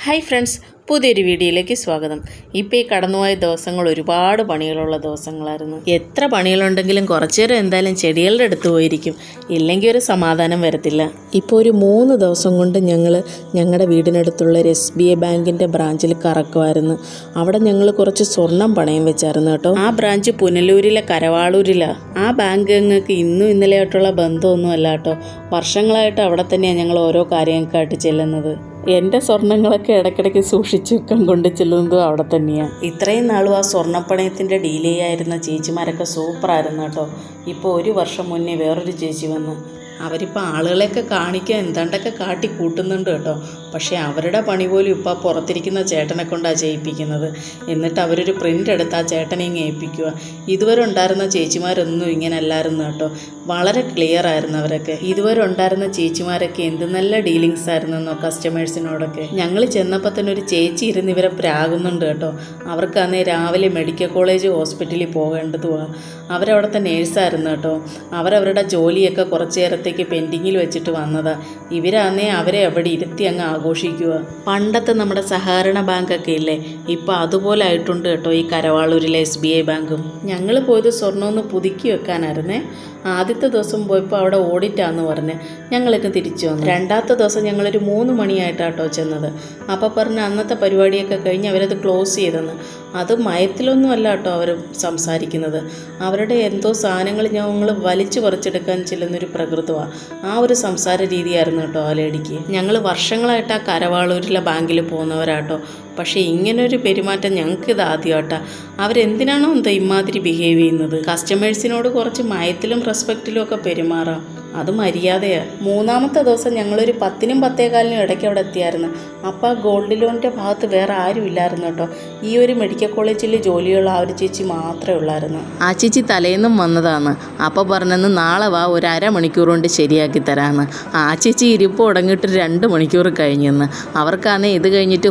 Hi friends പുതിയൊരു വീഡിയോയിലേക്ക് സ്വാഗതം. ഇപ്പോൾ ഈ കടന്നുപോയ ദിവസങ്ങൾ ഒരുപാട് പണികളുള്ള ദിവസങ്ങളായിരുന്നു. എത്ര പണികളുണ്ടെങ്കിലും കുറച്ചു നേരം എന്തായാലും ചെടികളുടെ അടുത്ത് പോയിരിക്കും. ഇല്ലെങ്കിൽ ഒരു സമാധാനം വരത്തില്ല. ഇപ്പോൾ ഒരു മൂന്ന് ദിവസം കൊണ്ട് ഞങ്ങൾ ഞങ്ങളുടെ വീടിനടുത്തുള്ള ഒരു എസ് ബി ഐ ബാങ്കിന്റെ ബ്രാഞ്ചിൽ കറക്കുമായിരുന്നു അവിടെ ഞങ്ങൾ കുറച്ച് സ്വർണം പണയം വെച്ചായിരുന്നു കേട്ടോ. ആ ബ്രാഞ്ച് പുനലൂരിലെ കരവാളൂരിലാണ് ആ ബാങ്ക് ഞങ്ങൾക്ക് ഇന്നും ഇന്നലെയായിട്ടുള്ള ബന്ധമൊന്നും അല്ല കേട്ടോ. വർഷങ്ങളായിട്ട് അവിടെ തന്നെയാണ് ഞങ്ങൾ ഓരോ കാര്യങ്ങൾക്കായിട്ട് ചെല്ലുന്നത്. എന്റെ സ്വർണങ്ങളൊക്കെ ഇടയ്ക്കിടയ്ക്ക് സൂക്ഷിച്ച് വെക്കാൻ കൊണ്ട് ചെല്ലുന്നതും അവിടെ തന്നെയാണ് ഇത്രയും നാളും ആ സ്വർണപ്പണയത്തിന്റെ ഡീലേ ആയിരുന്ന ചേച്ചിമാരൊക്കെ സൂപ്പറായിരുന്നു കേട്ടോ. ഇപ്പോൾ ഒരു വർഷം മുന്നേ വേറൊരു ചേച്ചി വന്ന്. അവരിപ്പോൾ ആളുകളെയൊക്കെ കാണിക്കാൻ എന്താണ്ടൊക്കെ കാട്ടി കൂട്ടുന്നുണ്ട് കേട്ടോ. പക്ഷേ അവരുടെ പണി പോലും ഇപ്പോൾ പുറത്തിരിക്കുന്ന ചേട്ടനെ കൊണ്ടാണ് ചെയ്യിപ്പിക്കുന്നത്. എന്നിട്ട് അവരൊരു പ്രിന്റ് എടുത്ത് ആ ചേട്ടനെയും ഏൽപ്പിക്കുക. ഇതുവരെ ഉണ്ടായിരുന്ന ചേച്ചിമാരൊന്നും ഇങ്ങനെ അല്ലായിരുന്നു കേട്ടോ. വളരെ ക്ലിയർ ആയിരുന്നു അവരൊക്കെ. ഇതുവരെ ഉണ്ടായിരുന്ന ചേച്ചിമാരൊക്കെ എന്ത് നല്ല ഡീലിങ്സ് ആയിരുന്നു കസ്റ്റമേഴ്സിനോടൊക്കെ ഞങ്ങൾ ചെന്നപ്പോൾ തന്നെ ഒരു ചേച്ചി ഇരുന്ന് ഇവരെ പ്രാകുന്നുണ്ട് കേട്ടോ. അവർക്കന്നേ രാവിലെ മെഡിക്കൽ കോളേജ് ഹോസ്പിറ്റലിൽ പോകേണ്ടതുമാണ് അവരവിടുത്തെ നേഴ്സായിരുന്നു കേട്ടോ. അവരവരുടെ ജോലിയൊക്കെ കുറച്ച് നേരത്തേക്ക് പെൻഡിങ്ങിൽ വെച്ചിട്ട് വന്നത്. ഇവരാന്നേ അവരെ എവിടെ ഇരുത്തി അങ്ങ് ആഘോഷിക്കുക. പണ്ടത്തെ നമ്മുടെ സഹകരണ ബാങ്കൊക്കെ ഇല്ലേ? ഇപ്പോൾ അതുപോലെ ആയിട്ടുണ്ട് കേട്ടോ ഈ കരവാളൂരിലെ എസ് ബി ഐ ബാങ്കും. ഞങ്ങൾ പോയത് സ്വർണം ഒന്ന് പുതുക്കി വെക്കാനായിരുന്നേ. ആദ്യത്തെ ദിവസം പോയപ്പോൾ അവിടെ ഓഡിറ്റാന്ന് പറഞ്ഞ് ഞങ്ങളൊക്കെ തിരിച്ചു വന്നു. രണ്ടാമത്തെ ദിവസം ഞങ്ങളൊരു മൂന്ന് മണിയായിട്ടാട്ടോ ചെന്നത്. അപ്പോൾ പറഞ്ഞ് അന്നത്തെ പരിപാടിയൊക്കെ കഴിഞ്ഞ് അവരത് ക്ലോസ് ചെയ്തെന്ന്. അത് മയത്തിലൊന്നും അല്ല കേട്ടോ അവർ സംസാരിക്കുന്നത്. അവരുടെ എന്തോ സാധനങ്ങൾ ഞങ്ങൾ വലിച്ചു പറിച്ചെടുക്കാൻ ചെല്ലുന്നൊരു പ്രകൃതമാണ് ആ ഒരു സംസാര രീതിയായിരുന്നു കേട്ടോ ആ ലേഡിക്ക്. ഞങ്ങൾ വർഷങ്ങളായിട്ട് ആ കരവാളൂരിലെ ബാങ്കിൽ പോകുന്നവരാട്ടോ പക്ഷേ ഇങ്ങനൊരു പെരുമാറ്റം ഞങ്ങൾക്ക് ഇത് ആദ്യമായിട്ടാണ് അവരെന്തിനാണോ എന്താ ഇമാതിരി ബിഹേവ് ചെയ്യുന്നത്? കസ്റ്റമേഴ്സിനോട് കുറച്ച് മയത്തിലും റെസ്പെക്റ്റിലും ഒക്കെ പെരുമാറാം. അത് മര്യാദയാണ് മൂന്നാമത്തെ ദിവസം ഞങ്ങളൊരു പത്തിനും പത്തേകാലിനും ഇടയ്ക്ക് അവിടെ എത്തിയായിരുന്നു. അപ്പം ആ ഗോൾഡ് ലോണിന്റെ ഭാഗത്ത് വേറെ ആരും ഇല്ലായിരുന്നു കേട്ടോ. ഈ ഒരു മെഡിക്കൽ കോളേജിൽ ജോലിയുള്ള ആ ഒരു ചേച്ചി മാത്രമേ ഉള്ളായിരുന്നു. ആ ചേച്ചി തലേന്നും വന്നതാണ്. അപ്പോൾ പറഞ്ഞെന്ന് നാളെ വാ ഒരു അരമണിക്കൂർ കൊണ്ട് ശരിയാക്കി തരാമെന്ന് ആ ചേച്ചി ഇരിപ്പ് തുടങ്ങിയിട്ട് രണ്ട് മണിക്കൂർ കഴിഞ്ഞെന്ന്. അവർക്കാണെങ്കിൽ ഇത് കഴിഞ്ഞിട്ട്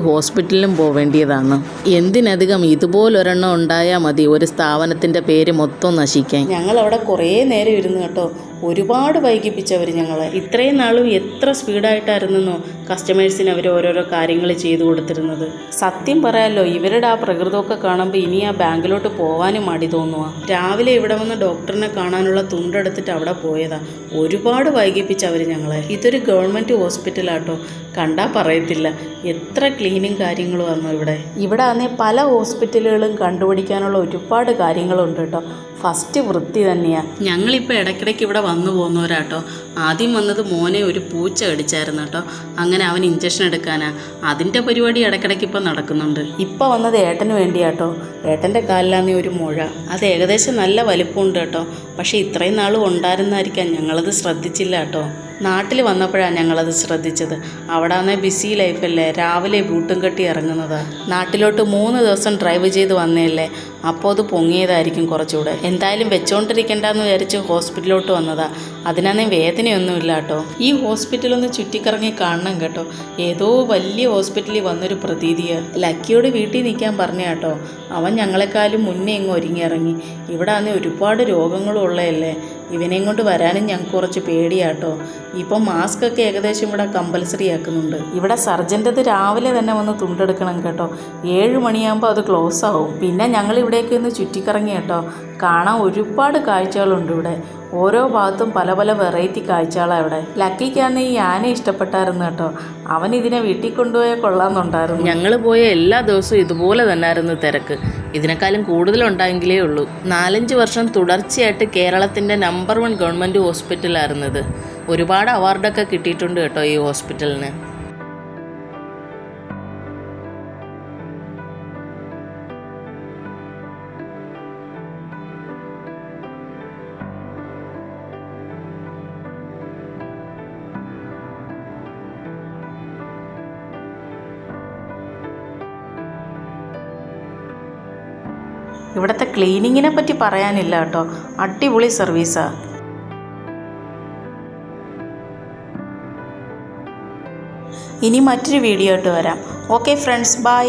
ഹോസ്പിറ്റലിലും പോവേണ്ടിയതാണ്. എന്തിനധികം ഇതുപോലൊരെണ്ണം ഉണ്ടായാൽ മതി ഒരു സ്ഥാപനത്തിന്റെ പേര് മൊത്തം നശിക്കാൻ. ഞങ്ങൾ അവിടെ കുറേ നേരം ഇരുന്ന് കേട്ടോ. ഒരുപാട് വൈകിപ്പിച്ചവർ ഞങ്ങളെ. ഇത്രയും നാളും എത്ര സ്പീഡായിട്ടായിരുന്നെന്നോ കസ്റ്റമേഴ്സിന് അവർ ഓരോരോ കാര്യങ്ങൾ ചെയ്തു കൊടുത്തിരുന്നത്. സത്യം പറയാമല്ലോ ഇവരുടെ ആ പ്രകൃതമൊക്കെ കാണുമ്പോൾ ഇനി ആ ബാങ്കിലോട്ട് പോകാനും മടി തോന്നുക രാവിലെ ഇവിടെ വന്ന് ഡോക്ടറിനെ കാണാനുള്ള തുണ്ടെടുത്തിട്ട് അവിടെ പോയതാ. ഒരുപാട് വൈകിപ്പിച്ചവർ ഞങ്ങളെ. ഇതൊരു ഗവൺമെന്റ് ഹോസ്പിറ്റലാട്ടോ. കണ്ടാൽ പറയത്തില്ല. എത്ര ക്ലീനും കാര്യങ്ങളും വന്നു ഇവിടെ. ഇവിടെ ആണെങ്കിൽ പല ഹോസ്പിറ്റലുകളും കണ്ടുപിടിക്കാനുള്ള ഒരുപാട് കാര്യങ്ങളുണ്ട് കേട്ടോ. ഫസ്റ്റ് വൃത്തി തന്നെയാണ് ഞങ്ങളിപ്പോൾ ഇടയ്ക്കിടയ്ക്ക് ഇവിടെ വന്നു പോകുന്നവരാട്ടോ. ആദ്യം വന്നത് മോനെ ഒരു പൂച്ച കടിച്ചായിരുന്നു കേട്ടോ. അങ്ങനെ അവൻ ഇഞ്ചക്ഷൻ എടുക്കാനാ. അതിന്റെ പരിപാടി ഇടയ്ക്കിടയ്ക്ക് ഇപ്പം നടക്കുന്നുണ്ട്. ഇപ്പോൾ വന്നത് ഏട്ടന് വേണ്ടിയാട്ടോ. ഏട്ടന്റെ കാലിലാന്നേ ഒരു മുഴ. അത് ഏകദേശം നല്ല വലിപ്പമുണ്ട് കേട്ടോ. പക്ഷേ ഇത്രയും നാളും ഉണ്ടായിരുന്നായിരിക്കാം. ഞങ്ങളത് ശ്രദ്ധിച്ചില്ല കേട്ടോ. നാട്ടിൽ വന്നപ്പോഴാണ് ഞങ്ങളത് ശ്രദ്ധിച്ചത്. അവിടെ നിന്ന് ബിസി ലൈഫല്ലേ രാവിലെ ബൂട്ടും കെട്ടി ഇറങ്ങുന്നത്. നാട്ടിലോട്ട് മൂന്ന് ദിവസം ഡ്രൈവ് ചെയ്ത് വന്നതല്ലേ അപ്പോൾ അത് പൊങ്ങിയതായിരിക്കും കുറച്ചുകൂടെ. എന്തായാലും വെച്ചോണ്ടിരിക്കണ്ടെന്ന് വിചാരിച്ച് ഹോസ്പിറ്റലിലോട്ട് വന്നതാ. അതിനാന്നേ വേദനയൊന്നുമില്ല കേട്ടോ ഈ ഹോസ്പിറ്റലൊന്ന് ചുറ്റിക്കറങ്ങി കാണണം കേട്ടോ. ഏതോ വലിയ ഹോസ്പിറ്റലിൽ വന്നൊരു പ്രതീതിയാണ് ലക്കിയോട് വീട്ടിൽ നിൽക്കാൻ പറഞ്ഞ കേട്ടോ അവൻ ഞങ്ങളെക്കാളും മുന്നേ ഇങ്ങ് ഒരുങ്ങിയിറങ്ങി ഇവിടെ ആണെങ്കിൽ ഒരുപാട് രോഗങ്ങളും ഉള്ളതല്ലേ. ഇവനെയും കൊണ്ട് വരാനും ഞങ്ങൾക്ക് കുറച്ച് പേടിയാട്ടോ. ഇപ്പം മാസ്ക് ഒക്കെ ഏകദേശം ഇവിടെ കമ്പൽസറി ആക്കുന്നുണ്ട്. ഇവിടെ സർജന്റെത് രാവിലെ തന്നെ വന്ന് തുണ്ടെടുക്കണം കേട്ടോ. ഏഴ് മണിയാകുമ്പോൾ അത് ക്ലോസ് ആവും. പിന്നെ ഞങ്ങൾ ഇവിടേക്ക് ഒന്ന് ചുറ്റിക്കറങ്ങി കേട്ടോ. കാണാൻ ഒരുപാട് കാഴ്ചകളുണ്ട് ഇവിടെ. ഓരോ ഭാഗത്തും പല പല വെറൈറ്റി കാഴ്ചകളാണ് ഇവിടെ. ലക്കിക്കാന്ന് ഈ ആന ഇഷ്ടപ്പെട്ടായിരുന്നു കേട്ടോ. അവൻ ഇതിനെ വീട്ടിൽ കൊണ്ടുപോയ കൊള്ളാമെന്നുണ്ടായിരുന്നു. ഞങ്ങൾ പോയ എല്ലാ ദിവസവും ഇതുപോലെ തന്നെ തന്നെയായിരുന്നു തിരക്ക്. ഇതിനേക്കാളും കൂടുതലുണ്ടായെങ്കിലേ ഉള്ളൂ. നാലഞ്ച് വർഷം തുടർച്ചയായിട്ട് കേരളത്തിന്റെ നമ്പർ വൺ ഗവൺമെന്റ് ഹോസ്പിറ്റലായിരുന്നത് ഒരുപാട് അവാർഡൊക്കെ കിട്ടിയിട്ടുണ്ട് കേട്ടോ ഈ ഹോസ്പിറ്റലിന് ഇവിടുത്തെ ക്ലീനിങ്ങിനെ പറ്റി പറയാനില്ല കേട്ടോ. അടിപൊളി സർവീസാണ് ഇനി മറ്റൊരു വീഡിയോ ആയിട്ട് വരാം. Okay friends bye